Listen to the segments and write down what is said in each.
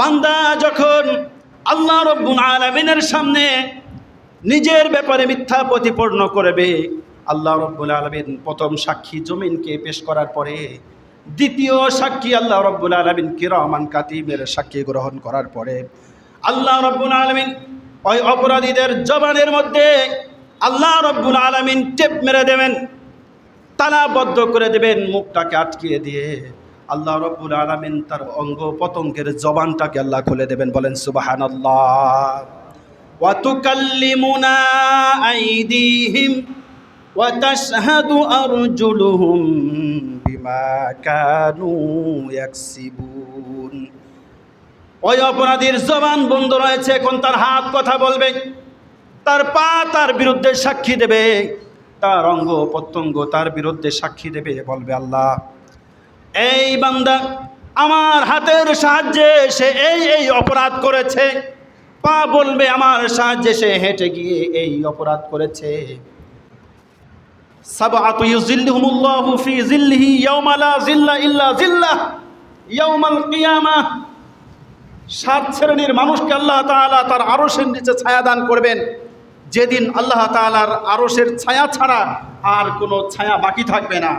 বান্দা যখন আল্লাহ রব্বুল আলমিনের সামনে নিজের ব্যাপারে মিথ্যা প্রতিপন্ন করবে, আল্লাহ রব্বুল আলমিন প্রথম সাক্ষী জমিনকে পেশ করার পরে দ্বিতীয় সাক্ষী আল্লাহ রব্বুল আলমিন কিরমান কাতিবের সাক্ষী গ্রহণ করার পরে আল্লাহ রব্বুল আলমিন ওই অপরাধীদের জবানের মধ্যে আল্লাহ রব্বুল আলমিন টেপ মেরে দেবেন, তালাবদ্ধ করে দেবেন, মুখটাকে আটকিয়ে দিয়ে। আল্লাহ রব্বুল আলমিন তার অঙ্গ পতঙ্গের জবানটাকে আল্লাহ খুলে দেবেন বলেন সুবাহান আল্লাহ وتكلمنا أيديهم وتشهد أرجلهم بما كانوا يكسبون ওই অপরাধীর জবান বন্ধ রয়েছে এখন তার হাত কথা বলবে তার পা তার বিরুদ্ধে সাক্ষী দেবে তার অঙ্গ প্রত্যঙ্গ তার বিরুদ্ধে সাক্ষী দেবে বলবে আল্লাহ এই বান্দা, আমার হাতের সাহায্যে সে এই এই অপরাধ করেছে। পা বলবে, আমার সাহায্যে সে হেঁটে গিয়ে এই অপরাধ করেছে। সাত শ্রেণির মানুষকে আল্লাহ তাআলা তার আরশের নিচে ছায়া দান করবেন। যেদিন আল্লাহ তাআলার আরশের ছায়া ছাড়া আর কোনো ছায়া বাকি থাকবে না।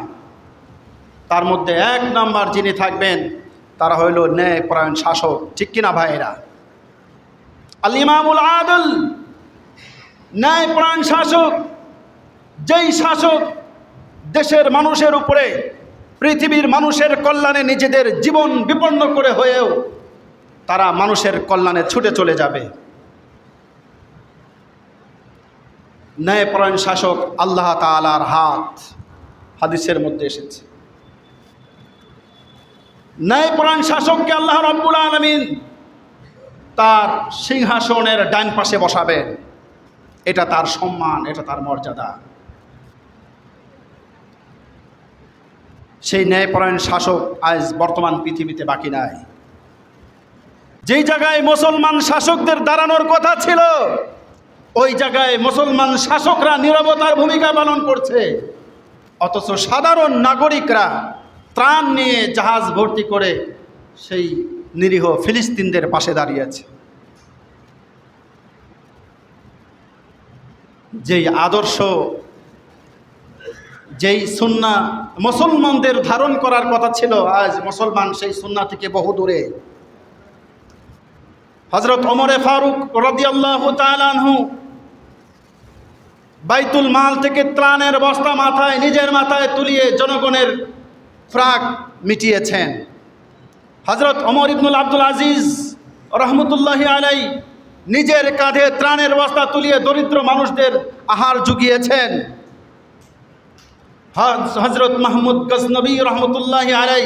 তার মধ্যে এক নাম্বার যিনি থাকবেন, তারা হইল ন্যায় পরায়ণ শাসক। ঠিক কিনা ভাইয়েরা? আল ইমামুল আদল ন্যায় পরায়ণ শাসক। যেই শাসক দেশের মানুষের উপরে, পৃথিবীর মানুষের কল্যাণে নিজেদের জীবন বিপন্ন করে হয়েও তারা মানুষের কল্যাণে ছুটে চলে যাবে। ন্যায়পরায়ণ শাসক আল্লাহ তালার হাত হাদিসের মধ্যে এসেছে। ন্যায়পরায়ণ শাসককে আল্লাহ রব্বুল আলমিন তার সিংহাসনের ডান পাশে বসাবেন এটা তার সম্মান, এটা তার মর্যাদা। সেই ন্যায়পরায়ণ শাসক আজ বর্তমান পৃথিবীতে বাকি নাই। যেই জায়গায় মুসলমান শাসকদের দাঁড়ানোর কথা ছিল, ওই জায়গায় মুসলমান শাসকরা নিরবতার ভূমিকা পালন করছে। অথচ সাধারণ নাগরিকরা ত্রাণ নিয়ে জাহাজ ভর্তি করে সেই নিরীহ ফিলিস্তিনদের পাশে দাঁড়িয়েছে যেই আদর্শ, যেই সুন্না মুসলমানদের ধারণ করার কথা ছিল, আজ মুসলমান সেই সুন্না থেকে বহু দূরে। হজরত ওমরে ফারুক রদিয়াল্লাহ তালানহু বাইতুল মাল থেকে ত্রাণের বস্তা মাথায়, নিজের মাথায় তুলিয়ে জনগণের ফ্রাক মিটিয়েছেন। হজরত অমর ইবনুল আব্দুল আজিজ রহমতুল্লাহি আলাই নিজের কাঁধে ত্রাণের বস্তা তুলিয়ে দরিদ্র মানুষদের আহার জুগিয়েছেন। হজরত মাহমুদ গজনবী রহমতুল্লাহি আলাই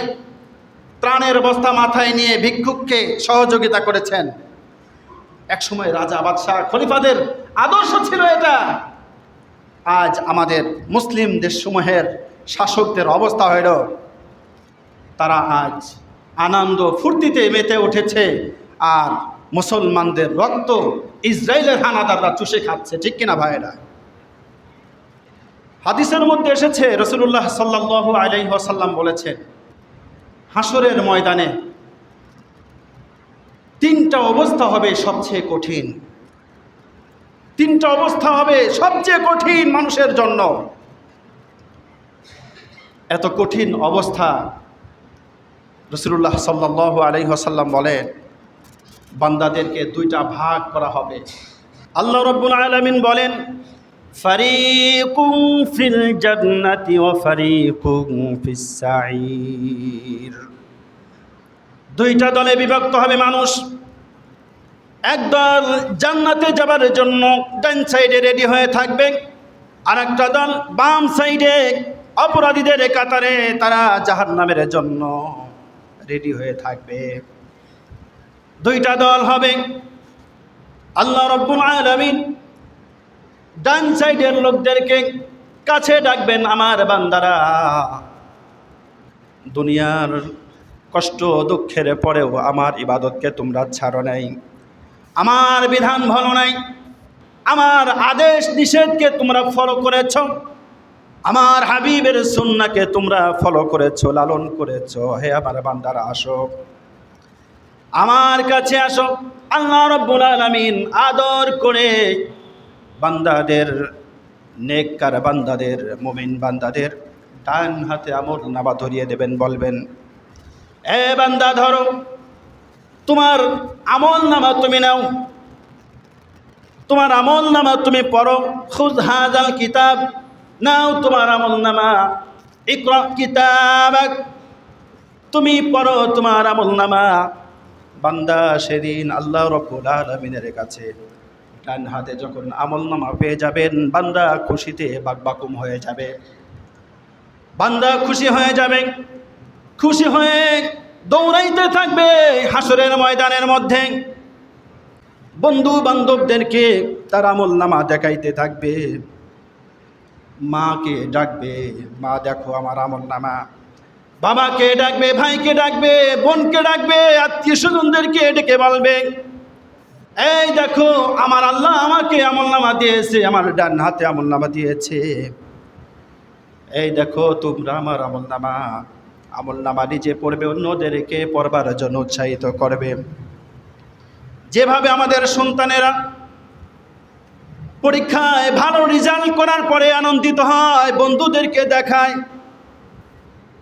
ত্রাণের বস্তা মাথায় নিয়ে ভিক্ষুককে সহযোগিতা করেছেন। একসময় রাজা বাদশাহ খলিফাদের আদর্শ ছিল এটা। আজ আমাদের মুসলিম দেশসমূহের শাসকদের অবস্থা হইল তারা আজ আনন্দ ফুর্তিতে মেতে উঠেছে আর মুসলমানদের রক্ত ইসরায়েলের হানাদাররা চুষে খাচ্ছে, ঠিক কিনা ভাইয়েরা? হাদিসের মধ্যে এসেছে রসুল্লাহ সাল্লাহ আলাই ওয়াসাল্লাম বলেছেন হাসরের ময়দানে তিনটা অবস্থা হবে সবচেয়ে কঠিন। তিনটা অবস্থা হবে সবচেয়ে কঠিন মানুষের জন্য। এত কঠিন অবস্থা রসুল্লাহ সাল্লাহ আলহিহাসাল্লাম বলেন, বান্দাদেরকে দুইটা ভাগ করা হবে। আল্লাহ রব্বুল আলমিন বলেন দুইটা দলে বিভক্ত হবে মানুষ। একদল জান্নাতে যাবার জন্য ডান সাইডে রেডি হয়ে থাকবে আর একটা দল বাম সাইডে অপরাধীদের কাতারে তারা জাহার নামের জন্য। রেডি হয়ে থাকবে। দুইটা দল হবে। আল্লাহ রব্বুল আলমিন ডান সাইডের লোকদেরকে কাছে ডাকবেন আমার বান্দারা। দুনিয়ার কষ্ট দুঃখের পরেও আমার ইবাদতকে তোমরা ছাড়ো নাই। আমার বিধান ভালো নাই। আমার আদেশ নিষেধকে তোমরা ফলো করেছ। আমার হাবিবের সুন্নাকে তোমরা ফলো করেছ, লালন করেছ। হে আমার বান্দারা, আসো। আমার কাছে আসো। আল্লাহ রব্বুল আলামিন আদর করে বান্দাদের, নেককার বান্দাদের, মুমিন বান্দাদের ডান হাতে আমল নামা ধরিয়ে দেবেন, বলবেন, এ বান্দা, ধরো, তোমার আমল নামা তুমি নাও। তোমার আমল নামা তুমি পড়ো। খুদ হাজাল কিতাব নাও তোমার আমল নামা। ইকরা কিতাব তুমি পড়ো তোমার আমল নামা। বান্দা সেদিন আল্লাহ রব্বুল আলমিনের কাছে ডান হাতে যখন আমল নামা পেয়ে যাবেন, বান্দা খুশিতে বাকবাকুম হয়ে যাবে। বান্দা খুশি হয়ে যাবে। খুশি হয়ে দৌড়াইতে থাকবে হাসরের ময়দানের মধ্যে। বন্ধু বান্ধবদেরকে তার আমল নামা দেখাইতে থাকবে। মাকে ডাকবে, মা, দেখো আমার আমল নামা। বাবাকে ডাকবে, ভাইকে ডাকবে, বোনকে ডাকবে, আত্মীয় স্বজনদেরকে ডেকে বলবে, এই দেখো, আমার আল্লাহ আমাকে আমল নামা দিয়েছে, আমার ডান হাতে আমল নামা দিয়েছে। এই দেখো, তোমরা আমার আমল নামা। আমল নামা নিজে পড়বে, অন্যদেরকে পড়বার জন্য উৎসাহিত করবে। যেভাবে আমাদের সন্তানেরা পরীক্ষায় ভালো রেজাল্ট করার পরে আনন্দিত হয়, বন্ধুদেরকে দেখায়,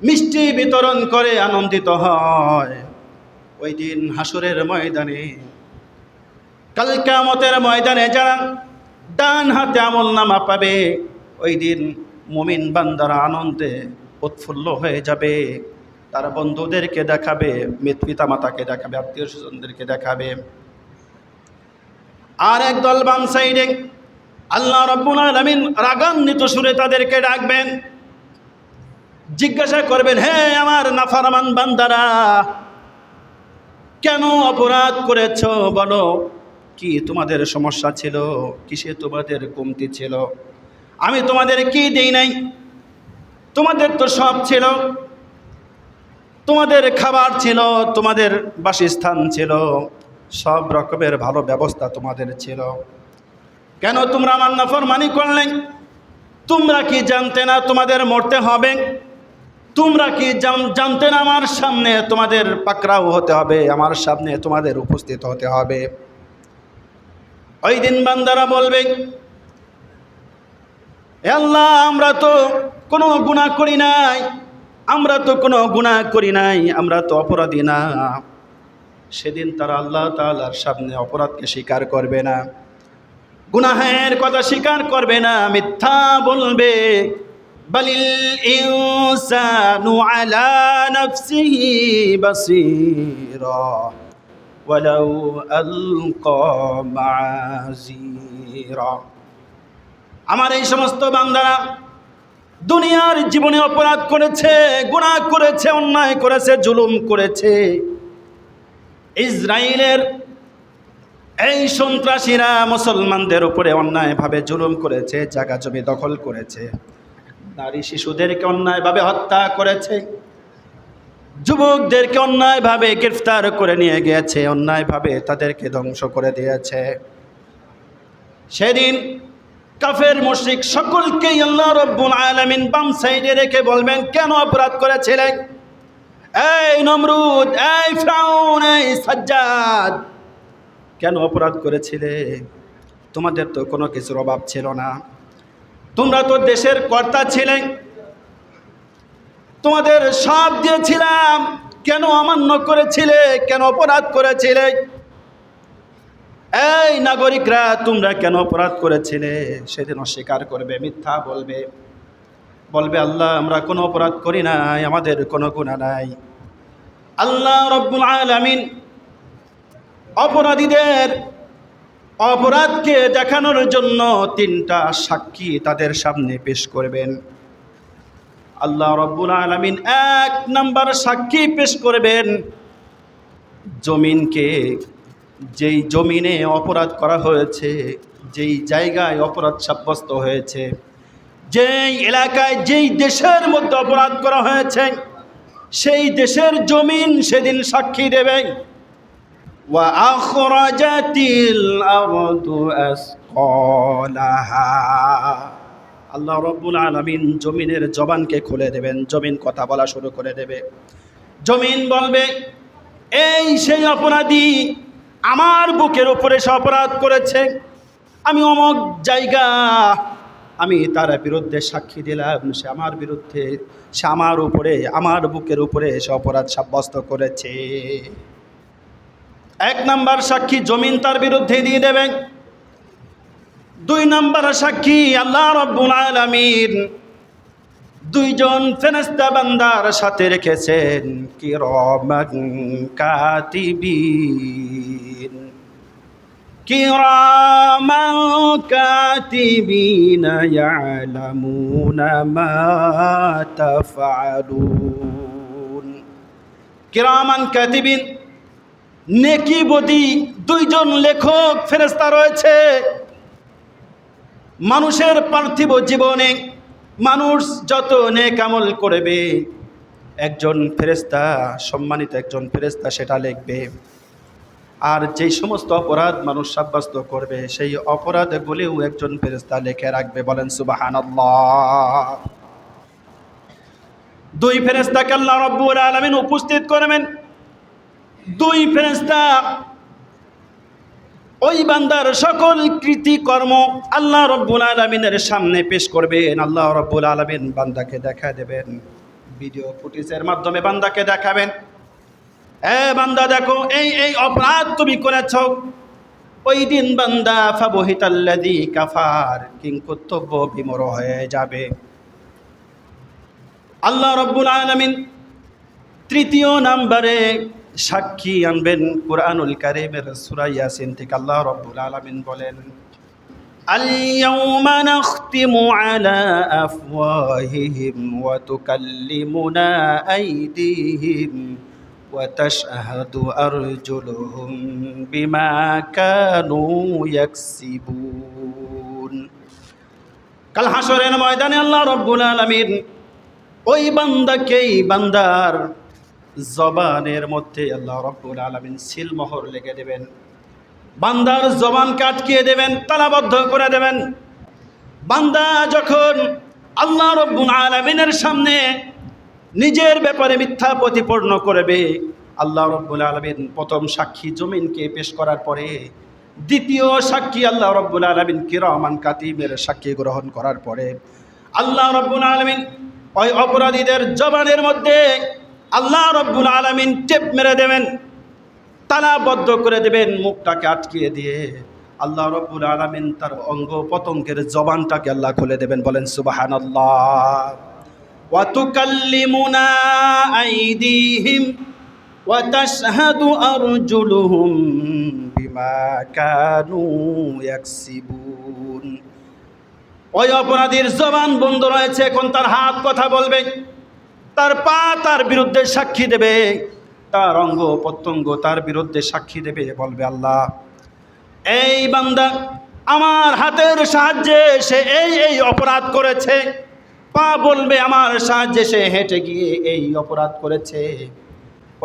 মিষ্টি বিতরণ করে আনন্দিত হয়। ওই দিন হাসরের ময়দানে, কাল কেয়ামতের ময়দানে যারা ডান হাতে আমল নামা পাবে, ওই দিন মুমিন বান্দারা আনন্দে উৎফুল্ল হয়ে যাবে। তার বন্ধুদেরকে দেখাবে পিতা মাতাকে দেখাবে, আত্মীয় স্বজনদেরকে দেখাবে। আর একদল বাম সাইডে আল্লাহ রব্বুল আলমিন রাগান্বিত সুরে তাদেরকে ডাকবেন। জিজ্ঞাসা করবেন, হে আমার নাফারমান বান্দারা, কেন অপরাধ করেছ? বলো, কি তোমাদের সমস্যা ছিল? কিসে তোমাদের কমতি ছিল? আমি তোমাদের কি দেই নাই? তোমাদের তো সব ছিল। তোমাদের খাবার ছিল, তোমাদের বাসস্থান ছিল। সব রকমের ভালো ব্যবস্থা তোমাদের ছিল। কেন তোমরা আমার নাফরমানি করলে? তোমরা কি জানতে না তোমাদের মরতে হবে? তোমরা কি জান- জানতে না আমার সামনে তোমাদের পাকড়াও হতে হবে? আমার সামনে তোমাদের উপস্থিত হতে হবে। ওই দিন বান্দারা বলবে আল্লাহ, আমরা তো কোনো গুণা করি নাই। আমরা তো কোনো গুণা করি নাই। আমরা তো অপরাধী না। সেদিন তারা আল্লাহ তাআলার সামনে অপরাধকে স্বীকার করবে না। গুনাহের কথা স্বীকার করবে না, মিথ্যা বলবে। বালিল ইনসানু আলা নাফসিহি বাসীরা, ওয়ালাউ আলকা মাযীরা আমার এই সমস্ত বান্দারা দুনিয়ার জীবনে অপরাধ করেছে, গুনাহ করেছে, অন্যায় করেছে, জুলুম করেছে। ইসরায়েলের এই সন্ত্রাসীরা মুসলমানদের উপরে অন্যায়ভাবে জুলুম করেছে, জায়গা জমি দখল করেছে। নারী শিশুদেরকে অন্যায়ভাবে হত্যা করেছে। যুবকদেরকে অন্যায়ভাবে গ্রেফতার করে নিয়ে গিয়েছে, অন্যায়ভাবে তাদেরকে ধ্বংস করে দিয়েছে। সেদিন কাফের মুশরিক সকলকেই আল্লাহ রব্বুল আলামিন বাম সাইডে রেখে বলবেন, কেন অপরাধ করেছিলেন? এই নমরুদ, এই ফ্রাউন, এই সাজ্জাদ কেন অপরাধ করেছিলে? তোমাদের তো কোনো কিছুর অভাব ছিল না। তোমরা তো দেশের কর্তা ছিলে। তোমাদের সব দিয়েছিলাম। কেন অমান্য করেছিলে? কেন অপরাধ করেছিলে? এই নাগরিকরা, তোমরা কেন অপরাধ করেছিলে? সেদিন অস্বীকার করবে, মিথ্যা বলবে। বলবে, আল্লাহ, আমরা কোনো অপরাধ করি নাই, আমাদের কোনো গুণা নাই। আল্লাহ রব্বুল আলামিন অপরাধীদের অপরাধকে দেখানোর জন্য তিনটা সাক্ষী তাদের সামনে পেশ করবেন। আল্লাহ রব্বুল আলমিন এক নাম্বার সাক্ষী পেশ করবেন। জমিনকে, যেই জমিনে অপরাধ করা হয়েছে, যেই জায়গায় অপরাধ সাব্যস্ত হয়েছে, যেই এলাকায়, যেই দেশের মধ্যে অপরাধ করা হয়েছে, সেই দেশের জমিন সেদিন সাক্ষী দেবে ওয়াখরাজাতিল আরদু আসকালাহা আল্লাহ রব্বুল আলামিন জমিনের জবানকে খুলে দেবেন, জমিন কথা বলা শুরু করে দেবে। জমিন বলবে, এই সেই অপরাধী আমার বুকের উপরে সে অপরাধ করেছে। আমি অমক জায়গা, আমি তার বিরুদ্ধে সাক্ষী দিলাম। সে আমার বিরুদ্ধে, সে আমার উপরে, আমার বুকের উপরে সে অপরাধ সাব্যস্ত করেছে। এক নাম্বার সাক্ষী জমিন তার বিরুদ্ধে দিয়ে দেবেন। দুই নাম্বার সাক্ষী আল্লাহ রব্বুল আলামিন দুইজন ফেরেশতা বান্দার সাথে রেখেছেন, কিরামান কাতিবিন। কিরামান কাতিবিন ইয়ালামুনা মা তাফআলুন। কিরামান কাতিবিন নেকিবদি দুইজন লেখক ফেরেশতা রয়েছে। মানুষের পার্থিব জীবনে মানুষ যত নেক আমল করবে, একজন ফেরেস্তা সম্মানিত একজন ফেরেস্তা সেটা লিখবে। আর যেই সমস্ত অপরাধ মানুষ সাব্যস্ত করবে, সেই অপরাধগুলিও একজন ফেরেস্তা লেখে রাখবে বলেন সুবাহান দুই ফেরেস্তাকে আল্লাহ রব্বুল আলমিন উপস্থিত করবেন দুই ফেরেস্তা ওই বান্দার সকল কৃতিকর্ম আল্লাহ রব্বুল আলমিনের সামনে পেশ করবেন। আল্লাহ রব্বুল আলমিন বান্দাকে দেখা দেবেন। ভিডিও ফুটেজের মাধ্যমে বান্দাকে দেখাবেন। এ বান্দা দেখো, এই এই অপরাধ তুমি করেছ। ওই দিন বান্দা ফাবহিতাল্লাদি কাফার কিং কর্তব্য বিমর হয়ে যাবে। আল্লাহ রব্বুল আলমিন তৃতীয় নাম্বারে সাক্ষী আনবেন কোরআনুল কারিমের সূরা ইয়াসিন থেকে আল্লাহ রব্বুল আলামিন বলেন اليوم نختم على أفواههم وتكلمنا أيديهم وتشهد أرجلهم بما كانوا يكسبون কাল হাসরের ময়দানে আল্লাহ রব্বুল আলামিন ওই বান্দাকেই বান্দার জবানের মধ্যে আল্লাহ রব্বুল আলমিন সিলমোহর লেগে দেবেন। বান্দার জবান কাটকিয়ে দেবেন, তালাবদ্ধ করে দেবেন। বান্দা যখন আল্লাহ রব্বুল আলমিনের সামনে নিজের ব্যাপারে মিথ্যা প্রতিপন্ন করবে, আল্লাহ রব্বুল আলমিন প্রথম সাক্ষী জমিনকে পেশ করার পরে দ্বিতীয় সাক্ষী আল্লাহ রব্বুল আলমিন কিরহমান কাতিমের সাক্ষী গ্রহণ করার পরে আল্লাহ রব্বুল আলমিন ওই অপরাধীদের জবানের মধ্যে আল্লাহ রব্বুল আলমিন টেপ মেরে দেবেন তালাবদ্ধ করে দেবেন মুখটাকে আটকিয়ে দিয়ে আল্লাহ রব্বুল আলমিন তার অঙ্গ পতঙ্গের জবানটাকে আল্লাহ খুলে দেবেন বলেন সুবাহান আল্লাহ وتكلمنا أيديهم وتشهد أرجلهم بما كانوا يكسبون ওই অপরাধীর জবান বন্ধ রয়েছে এখন তার হাত কথা বলবে তার পা তার বিরুদ্ধে সাক্ষী দেবে, তার অঙ্গ প্রত্যঙ্গ তার বিরুদ্ধে সাক্ষী দেবে বলবে আল্লাহ। এই বান্দা আমার হাতের সাহায্যে সে এই এই অপরাধ করেছে। পা বলবে আমার সাহায্যে সে হেঁটে গিয়ে এই অপরাধ করেছে।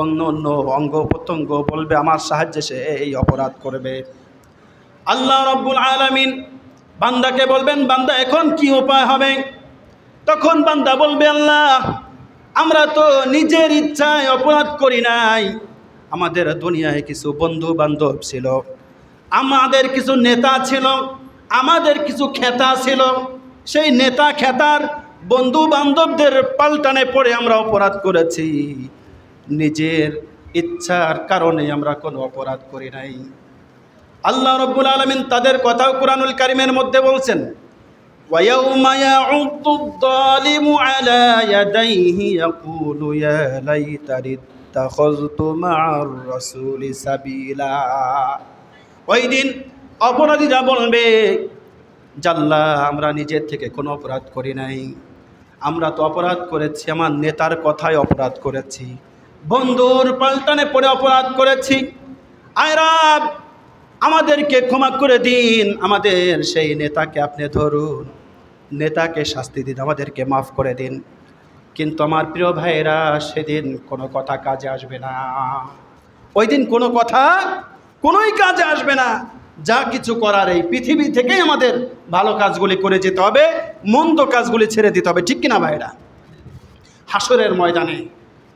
অন্য অন্য অঙ্গ প্রত্যঙ্গ বলবে আমার সাহায্যে সে এই অপরাধ করবে। আল্লাহ রব্বুল আলমিন বান্দাকে বলবেন, বান্দা এখন কি উপায় হবে? তখন বান্দা বলবে, আল্লাহ আমরা তো নিজের ইচ্ছায় অপরাধ করি নাই। আমাদের দুনিয়ায় কিছু বন্ধু বান্ধব ছিল, আমাদের কিছু নেতা ছিল, আমাদের কিছু খেতা ছিল। সেই নেতা খেতার বন্ধু বান্ধবদের পাল্টানে পড়ে আমরা অপরাধ করেছি। নিজের ইচ্ছার কারণে আমরা কোনো অপরাধ করি নাই। আল্লাহ রব্বুল আলমিন তাদের কথাও কোরআনুল কারিমের মধ্যে বলছেন ويوم يعض الظالم على يديه يقول يا ليتني اتخذت مع الرسول سبيلا ওই দিন অপরাধীরা বলবে জাল্লা আমরা নিজের থেকে কোনো অপরাধ করি নাই আমরা তো অপরাধ করেছি আমার নেতার কথায় অপরাধ করেছি বন্ধুর পাল্টানে পড়ে অপরাধ করেছি আয়রাব আমাদেরকে ক্ষমা করে দিন। আমাদের সেই নেতাকে আপনি ধরুন, নেতাকে শাস্তি দিন, আমাদেরকে মাফ করে দিন। কিন্তু আমার প্রিয় ভাইয়েরা, সেদিন কোনো কথা কাজে আসবে না। ওই দিন কোনো কথা কোনোই কাজে আসবে না। যা কিছু করার এই পৃথিবী থেকেই আমাদের ভালো কাজগুলি করে যেতে হবে, মন্দ কাজগুলি ছেড়ে দিতে হবে। ঠিক কিনা ভাইরা হাসরের ময়দানে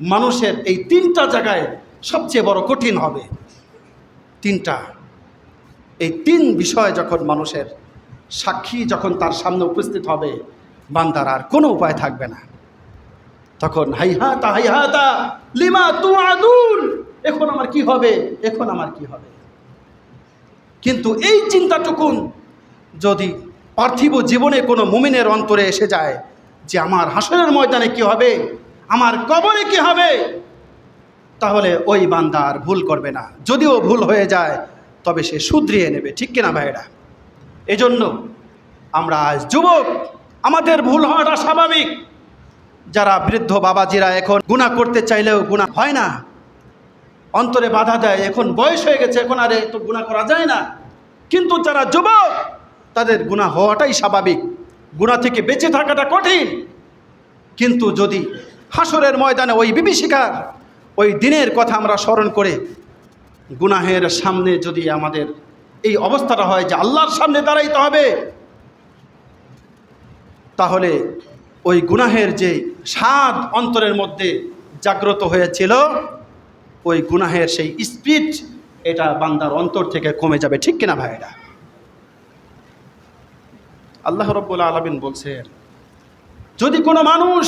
মানুষের এই তিনটা জায়গায় সবচেয়ে বড় কঠিন হবে। তিনটা। এই তিন বিষয় যখন মানুষের সাক্ষী যখন তার সামনে উপস্থিত হবে, বান্দার আর কোনো উপায় থাকবে না। তখন হাইহাতা হাইহাতা, লিমা তু আদুন এখন আমার কি হবে? এখন আমার কি হবে? কিন্তু এই চিন্তাটুকুন যদি পার্থিব জীবনে কোনো মুমিনের অন্তরে এসে যায় যে আমার হাসনের ময়দানে কি হবে? আমার কবরে কি হবে? তাহলে ওই বান্দা আর ভুল করবে না। যদিও ভুল হয়ে যায় তবে সে শুধরিয়ে নেবে, ঠিক কিনা ভাইরা এজন্য আমরা আজ যুবক, আমাদের ভুল হওয়াটা স্বাভাবিক। যারা বৃদ্ধ বাবাজিরা এখন গুণা করতে চাইলেও গুণা হয় না, অন্তরে বাধা দেয়, এখন বয়স হয়ে গেছে, এখন আর তো গুণা করা যায় না। কিন্তু যারা যুবক, তাদের গুণা হওয়াটাই স্বাভাবিক। গুণা থেকে বেঁচে থাকাটা কঠিন। কিন্তু যদি হাসরের ময়দানে ওই বিভীষিকার ওই দিনের কথা আমরা স্মরণ করে গুনাহের সামনে যদি আমাদের এই অবস্থাটা হয় যে আল্লাহর সামনে দাঁড়াইতে হবে, তাহলে ওই গুনাহের যে স্বাদ অন্তরের মধ্যে জাগ্রত হয়েছিল, ওই গুনাহের সেই স্পিড এটা বান্দার অন্তর থেকে কমে যাবে, ঠিক কিনা ভাইরা আল্লাহ রব্বুল আলমিন বলছেন, যদি কোনো মানুষ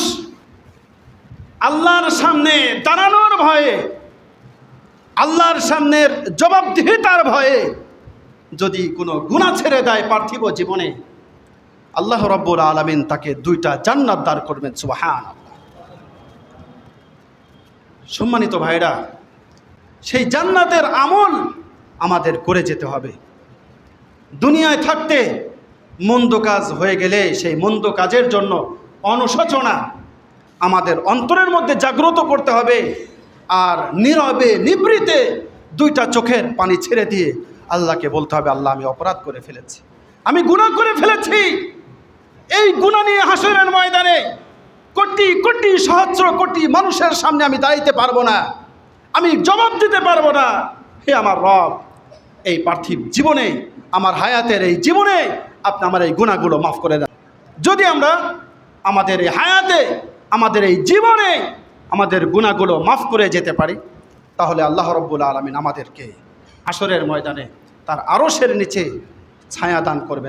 আল্লাহর সামনে দাঁড়ানোর ভয়ে আল্লাহর সামনের জবাবদিহিতার ভয়ে যদি কোনো গুণা ছেড়ে দেয় পার্থিব জীবনে, আল্লাহ রব্বুল আলমিন তাকে দুইটা জান্নাত দার করবেন সুবাহান সম্মানিত ভাইরা, সেই জান্নাতের আমল আমাদের করে যেতে হবে। দুনিয়ায় থাকতে মন্দ কাজ হয়ে গেলে সেই মন্দ কাজের জন্য অনুশোচনা আমাদের অন্তরের মধ্যে জাগ্রত করতে হবে। আর নীরবে নিবৃতে দুইটা চোখের পানি ছেড়ে দিয়ে আল্লাহকে বলতে হবে, আল্লাহ, আমি অপরাধ করে ফেলেছি। আমি গুণা করে ফেলেছি। এই গুণা নিয়ে হাসরের ময়দানে কোটি কোটি, সহস্র কোটি মানুষের সামনে আমি দাঁড়াইতে পারব না। আমি জবাব দিতে পারব না। হে আমার রব, এই পার্থিব জীবনে, আমার হায়াতের এই জীবনে আপনি আমার এই গুণাগুলো মাফ করে দেন। যদি আমরা আমাদের এই হায়াতে, আমাদের এই জীবনে আমাদের গুণাগুলো মাফ করে যেতে পারি, তাহলে আল্লাহ রব্বুল আলমিন আমাদেরকে আসরের ময়দানে তার আরশের নিচে ছায়া দান করবেন।